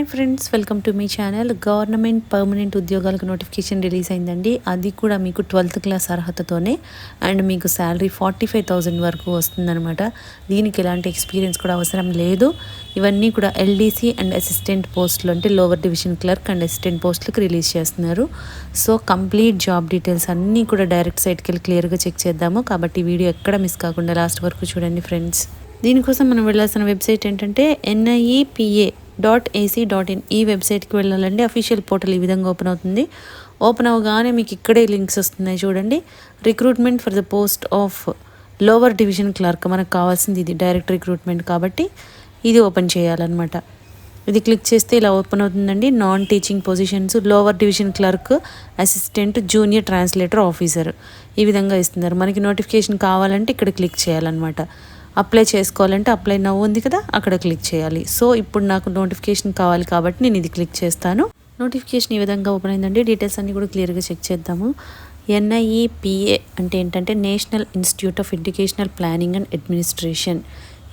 Hi friends welcome to మీ channel. Government permanent ఉద్యోగాలకు notification release అయిందండి. అది కూడా మీకు ట్వెల్త్ క్లాస్ అర్హతతోనే అండ్ మీకు శాలరీ ఫార్టీ ఫైవ్ థౌజండ్ వరకు వస్తుందన్నమాట. దీనికి ఎలాంటి ఎక్స్పీరియన్స్ కూడా అవసరం లేదు. ఇవన్నీ కూడా ఎల్డీసీ అండ్ అసిస్టెంట్ పోస్టులు అంటే lower division clerk and assistant పోస్టులకు రిలీజ్ చేస్తున్నారు. సో కంప్లీట్ జాబ్ డీటెయిల్స్ అన్నీ కూడా డైరెక్ట్ సైట్కి వెళ్ళి క్లియర్గా చెక్ చేద్దాము. కాబట్టి వీడియో ఎక్కడ మిస్ కాకుండా లాస్ట్ వరకు చూడండి ఫ్రెండ్స్. దీనికోసం మనం వెళ్ళాల్సిన వెబ్సైట్ ఏంటంటే NIEPA dot A C dot in ఈ వెబ్సైట్కి వెళ్ళాలండి. అఫీషియల్ పోర్టల్ ఈ విధంగా ఓపెన్ అవుతుంది. ఓపెన్ అవగానే మీకు ఇక్కడే లింక్స్ వస్తున్నాయి చూడండి. Recruitment for the post of lower division clerk మనకు కావాల్సింది ఇది డైరెక్ట్ రిక్రూట్మెంట్ కాబట్టి ఇది ఓపెన్ చేయాలన్నమాట. ఇది క్లిక్ చేస్తే ఇలా ఓపెన్ అవుతుందండి. Non teaching positions lower division clerk assistant junior translator officer ఈ విధంగా ఇస్తున్నారు. మనకి నోటిఫికేషన్ కావాలంటే ఇక్కడ క్లిక్ చేయాలన్నమాట. అప్లై చేసుకోవాలంటే అప్లై నవ్వు ఉంది కదా అక్కడ క్లిక్ చేయాలి. సో ఇప్పుడు నాకు నోటిఫికేషన్ కావాలి కాబట్టి నేను ఇది క్లిక్ చేస్తాను. నోటిఫికేషన్ ఈ విధంగా ఓపెన్ అయిందండి. డీటెయిల్స్ అన్నీ కూడా క్లియర్గా చెక్ చేద్దాము. ఎన్ఐఈపిఏ అంటే ఏంటంటే national institute of educational planning and administration.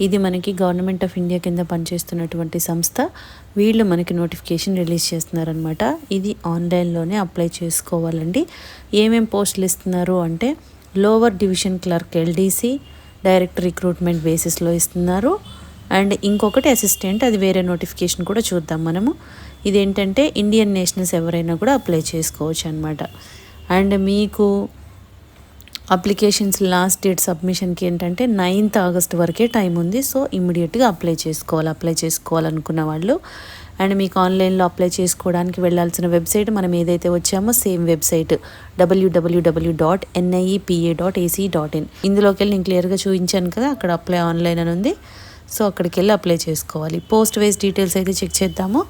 ఇది మనకి గవర్నమెంట్ ఆఫ్ ఇండియా కింద పనిచేస్తున్నటువంటి సంస్థ. వీళ్ళు మనకి నోటిఫికేషన్ రిలీజ్ చేస్తున్నారనమాట ఇది ఆన్లైన్లోనే అప్లై చేసుకోవాలండి. ఏమేం పోస్టులు ఇస్తున్నారు అంటే lower division clerk LDC direct recruitment బేసిస్లో ఇస్తున్నారు. అండ్ ఇంకొకటి అసిస్టెంట్ అది వేరే నోటిఫికేషన్ కూడా చూద్దాం మనము. ఇదేంటంటే ఇండియన్ నేషనల్స్ ఎవరైనా కూడా అప్లై చేసుకోవచ్చు అనమాట అండ్ మీకు అప్లికేషన్స్ లాస్ట్ డేట్ సబ్మిషన్కి ఏంటంటే నైన్త్ ఆగస్ట్ వరకే టైం ఉంది. సో ఇమ్మీడియట్గా అప్లై చేసుకోవాలి అప్లై చేసుకోవాలనుకున్న వాళ్ళు అండ్ మీకు ఆన్లైన్లో అప్లై చేసుకోవడానికి వెళ్ళాల్సిన వెబ్సైట్ మనం ఏదైతే వచ్చామో same website W W W dot NIEPA dot A C dot in ఇందులోకి వెళ్ళి నేను క్లియర్గా చూపించాను కదా అక్కడ అప్లై ఆన్లైన్ అని ఉంది. సో అక్కడికి వెళ్ళి అప్లై చేసుకోవాలి. పోస్ట్ వైజ్ డీటెయిల్స్ అయితే చెక్ చేద్దాము.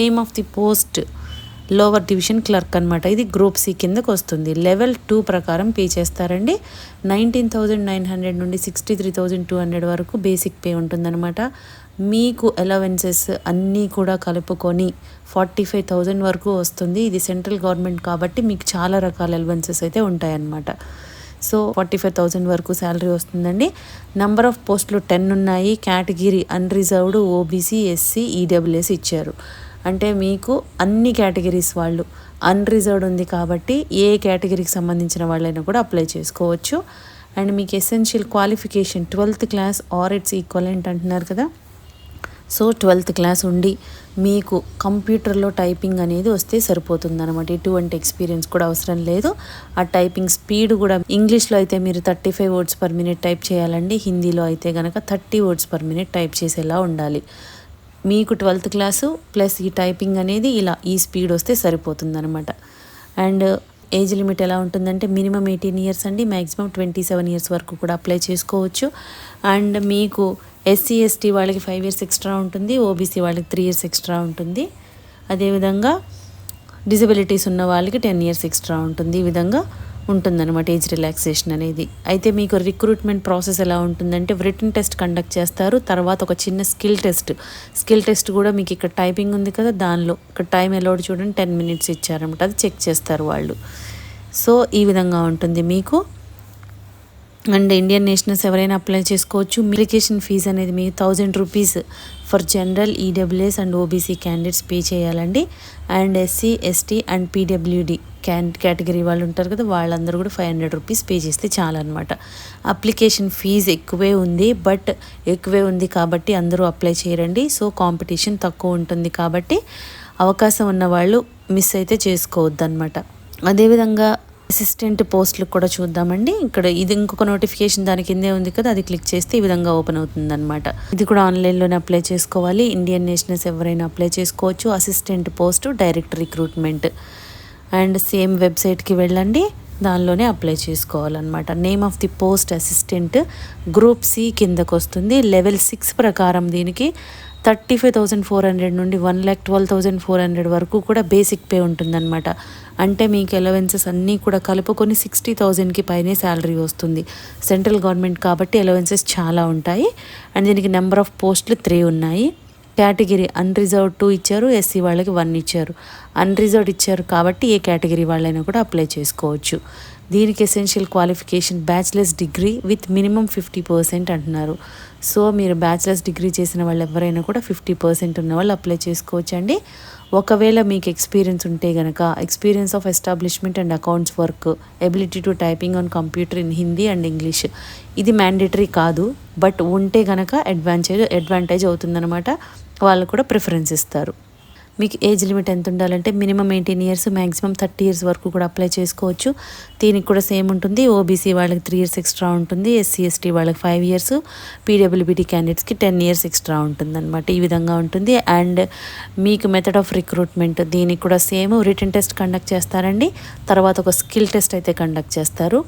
Name of the post lower division clerk అనమాట ఇది గ్రూప్ సి కిందకు వస్తుంది. లెవెల్ టూ ప్రకారం పే చేస్తారండి. నైన్టీన్ థౌజండ్ నైన్ హండ్రెడ్ నుండి sixty three thousand two hundred వరకు బేసిక్ పే ఉంటుందన్నమాట. మీకు అలవెన్సెస్ అన్నీ కూడా కలుపుకొని ఫార్టీ ఫైవ్ థౌజండ్ వరకు వస్తుంది. ఇది సెంట్రల్ గవర్నమెంట్ కాబట్టి మీకు చాలా రకాల అలవెన్సెస్ అయితే ఉంటాయన్నమాట. సో ఫార్టీ ఫైవ్ థౌజండ్ వరకు శాలరీ వస్తుందండి. నెంబర్ ఆఫ్ పోస్టులు టెన్ ఉన్నాయి. Category unreserved OBC SC EWS ఇచ్చారు. అంటే మీకు అన్ని కేటగిరీస్ వాళ్ళు అన్రిజర్వ్డ్ ఉంది కాబట్టి ఏ కేటగిరీకి సంబంధించిన వాళ్ళైనా కూడా అప్లై చేసుకోవచ్చు. అండ్ మీకు essential qualification twelfth class or its equivalent అంటున్నారు కదా? సో ట్వెల్త్ క్లాస్ ఉండి మీకు కంప్యూటర్లో టైపింగ్ అనేది వస్తే సరిపోతుందనమాట ఎటువంటి ఎక్స్పీరియన్స్ కూడా అవసరం లేదు. ఆ టైపింగ్ స్పీడ్ కూడా ఇంగ్లీష్లో అయితే మీరు thirty five words per minute type చేయాలండి. హిందీలో అయితే కనుక thirty words per minute type చేసేలా ఉండాలి. మీకు ట్వెల్త్ క్లాసు ప్లస్ ఈ టైపింగ్ అనేది ఇలా ఈ స్పీడ్ వస్తే సరిపోతుందనమాట అండ్ ఏజ్ లిమిట్ ఎలా ఉంటుందంటే మినిమం ఎయిటీన్ ఇయర్స్ అండి. మ్యాక్సిమం ట్వంటీ సెవెన్ ఇయర్స్ వరకు కూడా అప్లై చేసుకోవచ్చు. అండ్ మీకు ఎస్సీ ఎస్టీ వాళ్ళకి ఫైవ్ ఇయర్స్ ఎక్స్ట్రా ఉంటుంది ఓబీసీ వాళ్ళకి త్రీ ఇయర్స్ ఎక్స్ట్రా ఉంటుంది. అదేవిధంగా డిజబిలిటీస్ ఉన్న వాళ్ళకి టెన్ ఇయర్స్ ఎక్స్ట్రా ఉంటుంది ఈ విధంగా ఉంటుందన్నమాట ఏజ్ రిలాక్సేషన్ అనేది. అయితే మీకు రిక్రూట్మెంట్ ప్రాసెస్ ఎలా ఉంటుందంటే రిటర్న్ టెస్ట్ కండక్ట్ చేస్తారు తర్వాత ఒక చిన్న స్కిల్ టెస్ట్ స్కిల్ టెస్ట్ కూడా మీకు ఇక్కడ టైపింగ్ ఉంది కదా దానిలో ఇక్కడ టైం ఎలౌడ్ చూడండి టెన్ మినిట్స్ ఇచ్చారనమాట అది చెక్ చేస్తారు వాళ్ళు. సో ఈ విధంగా ఉంటుంది మీకు. అండ్ ఇండియన్ నేషనల్స్ ఎవరైనా అప్లై చేసుకోవచ్చు. అప్లికేషన్ ఫీజు అనేది మీ thousand rupees for general EWS and OBC candidates pay చేయాలండి. And SC ST and PWD can category వాళ్ళు ఉంటారు కదా వాళ్ళందరూ కూడా ఫైవ్ హండ్రెడ్ రూపీస్ పే చేస్తే చాలన్నమాట. అప్లికేషన్ ఫీజు ఎక్కువే ఉంది బట్ ఎక్కువే ఉంది కాబట్టి అందరూ అప్లై చేయరండి. సో కాంపిటీషన్ తక్కువ ఉంటుంది కాబట్టి అవకాశం ఉన్న వాళ్ళు మిస్ అయితే చేసుకోవద్దు అనమాట అదేవిధంగా అసిస్టెంట్ పోస్టులకు కూడా చూద్దామండి. ఇక్కడ ఇది ఇంకొక నోటిఫికేషన్ దాని కిందే ఉంది కదా అది క్లిక్ చేస్తే ఈ విధంగా ఓపెన్ అవుతుంది అనమాట ఇది కూడా ఆన్లైన్లోనే అప్లై చేసుకోవాలి. ఇండియన్ నేషనల్స్ ఎవరైనా అప్లై చేసుకోవచ్చు. Assistant post direct recruitment and same వెబ్సైట్కి వెళ్ళండి. దానిలోనే అప్లై చేసుకోవాలన్నమాట. Name of the post assistant group C కిందకు వస్తుంది లెవెల్ సిక్స్ ప్రకారం దీనికి thirty five thousand four hundred నుండి one lakh twelve thousand four hundred వరకు కూడా బేసిక్ పే ఉంటుందన్నమాట. అంటే మీకు ఎలవెన్సెస్ అన్నీ కూడా కలుపుకొని సిక్స్టీ థౌజండ్కి పైనే శాలరీ వస్తుంది. సెంట్రల్ గవర్నమెంట్ కాబట్టి ఎలవెన్సెస్ చాలా ఉంటాయి. అండ్ దీనికి నెంబర్ ఆఫ్ పోస్టులు త్రీ ఉన్నాయి. కేటగిరీ అన్రిజర్వ్డ్ టూ ఇచ్చారు ఎస్సీ వాళ్ళకి వన్ ఇచ్చారు. అన్రిజర్వ్డ్ ఇచ్చారు కాబట్టి ఏ కేటగిరీ వాళ్ళైనా కూడా అప్లై చేసుకోవచ్చు. దీనికి essential qualification bachelor's degree with minimum fifty percent అంటున్నారు. సో మీరు బ్యాచిలర్స్ డిగ్రీ చేసిన వాళ్ళు ఎవరైనా కూడా ఫిఫ్టీ పర్సెంట్ ఉన్న వాళ్ళు అప్లై చేసుకోవచ్చండి. ఒకవేళ మీకు ఎక్స్పీరియన్స్ ఉంటే కనుక experience of establishment and accounts work ability to typing on computer in Hindi and English. ఇది మ్యాండేటరీ కాదు బట్ ఉంటే కనుక అడ్వాంటేజ్ అడ్వాంటేజ్ అవుతుందన్నమాట. వాళ్ళు కూడా ప్రిఫరెన్స్ ఇస్తారు. మీకు ఏజ్ లిమిట్ ఎంత ఉండాలంటే minimum eighteen years maximum thirty years వరకు కూడా అప్లై చేసుకోవచ్చు. దీనికి కూడా సేమ్ ఉంటుంది. ఓబీసీ వాళ్ళకి త్రీ ఇయర్స్ ఎక్స్ట్రా ఉంటుంది. ఎస్సీ ఎస్టీ వాళ్ళకి ఫైవ్ ఇయర్స్. పీడబ్ల్యూబీటీ క్యాండిడేట్స్కి టెన్ ఇయర్స్ ఎక్స్ట్రా ఉంటుంది అనమాట ఈ విధంగా ఉంటుంది. అండ్ మీకు మెథడ్ ఆఫ్ రిక్రూట్మెంట్ దీనికి కూడా సేమ్. రిటర్న్ టెస్ట్ కండక్ట్ చేస్తారండి. తర్వాత ఒక స్కిల్ టెస్ట్ అయితే కండక్ట్ చేస్తారు.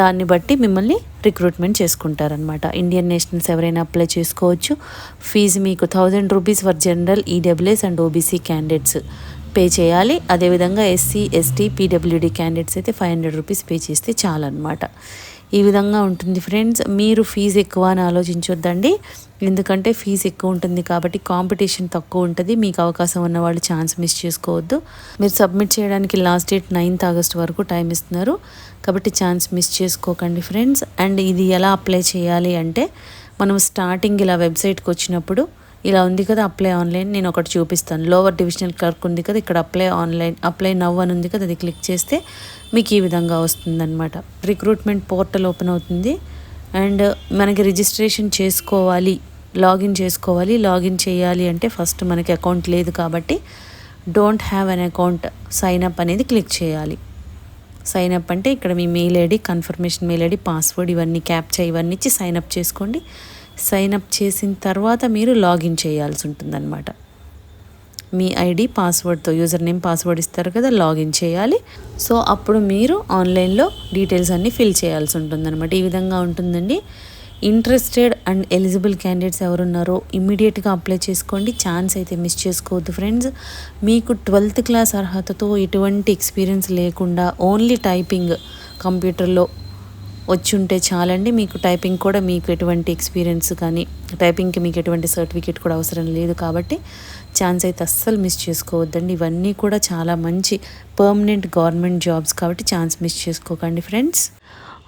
దాన్ని బట్టి మిమ్మల్ని రిక్రూట్మెంట్ చేసుకుంటారనమాట ఇండియన్ నేషనల్స్ ఎవరైనా అప్లై చేసుకోవచ్చు. ఫీజు మీకు thousand rupees for general EWS and OBC candidates pay చేయాలి. అదేవిధంగా ఎస్సీ ఎస్టీ పీడబ్ల్యూడి క్యాండిడేట్స్ అయితే ఫైవ్ హండ్రెడ్ రూపీస్ పే చేస్తే చాలన్నమాట. ఈ విధంగా ఉంటుంది ఫ్రెండ్స్ మీరు ఫీజు ఎక్కువ అని ఆలోచించొద్దండి. ఎందుకంటే ఫీజు ఎక్కువ ఉంటుంది కాబట్టి కాంపిటీషన్ తక్కువ ఉంటుంది. మీకు అవకాశం ఉన్న వాళ్ళు ఛాన్స్ మిస్ చేసుకోవద్దు. మీరు సబ్మిట్ చేయడానికి లాస్ట్ డేట్ నైన్త్ ఆగస్ట్ వరకు టైం ఇస్తున్నారు. కాబట్టి ఛాన్స్ మిస్ చేసుకోకండి ఫ్రెండ్స్ అండ్ ఇది ఎలా అప్లై చేయాలి అంటే మనం స్టార్టింగ్ ఇలా వెబ్సైట్కి వచ్చినప్పుడు ఇలా ఉంది కదా అప్లై ఆన్లైన్ నేను ఒకటి చూపిస్తాను. లోవర్ డివిజనల్ క్లర్క్ ఉంది కదా ఇక్కడ అప్లై ఆన్లైన్ అప్లై నవ్ అని ఉంది కదా అది క్లిక్ చేస్తే మీకు ఈ విధంగా వస్తుందన్నమాట. రిక్రూట్మెంట్ పోర్టల్ ఓపెన్ అవుతుంది. అండ్ మనకి రిజిస్ట్రేషన్ చేసుకోవాలి లాగిన్ చేసుకోవాలి లాగిన్ చేయాలి అంటే ఫస్ట్ మనకి అకౌంట్ లేదు కాబట్టి don't have an account sign up అనేది క్లిక్ చేయాలి. సైన్ అప్ అంటే ఇక్కడ మీ mail ID confirmation mail ID password ఇవన్నీ క్యాప్చర్ ఇవన్నీ ఇచ్చి సైన్ అప్ చేసుకోండి. సైన్ అప్ చేసిన తర్వాత మీరు లాగిన్ చేయాల్సి ఉంటుందన్నమాట. మీ ఐడి పాస్వర్డ్తో యూజర్ నేమ్ పాస్వర్డ్ ఇస్తారు కదా లాగిన్ చేయాలి. సో అప్పుడు మీరు ఆన్లైన్లో డీటెయిల్స్ అన్నీ ఫిల్ చేయాల్సి ఉంటుందన్నమాట. ఈ విధంగా ఉంటుందండి. ఇంట్రెస్టెడ్ అండ్ ఎలిజిబుల్ క్యాండిడేట్స్ ఎవరున్నారో ఇమ్మీడియట్గా అప్లై చేసుకోండి. ఛాన్స్ అయితే మిస్ చేసుకోవద్దు ఫ్రెండ్స్ మీకు ట్వెల్త్ క్లాస్ అర్హతతో ఎటువంటి ఎక్స్పీరియన్స్ లేకుండా ఓన్లీ టైపింగ్ కంప్యూటర్లో వచ్చి ఉంటే చాలండి. మీకు టైపింగ్ కూడా మీకు ఎటువంటి ఎక్స్పీరియన్స్ కానీ టైపింగ్కి మీకు ఎటువంటి సర్టిఫికేట్ కూడా అవసరం లేదు కాబట్టి ఛాన్స్ అయితే అస్సలు మిస్ చేసుకోవద్దండి. ఇవన్నీ కూడా చాలా మంచి పర్మనెంట్ గవర్నమెంట్ జాబ్స్ కాబట్టి ఛాన్స్ మిస్ చేసుకోకండి ఫ్రెండ్స్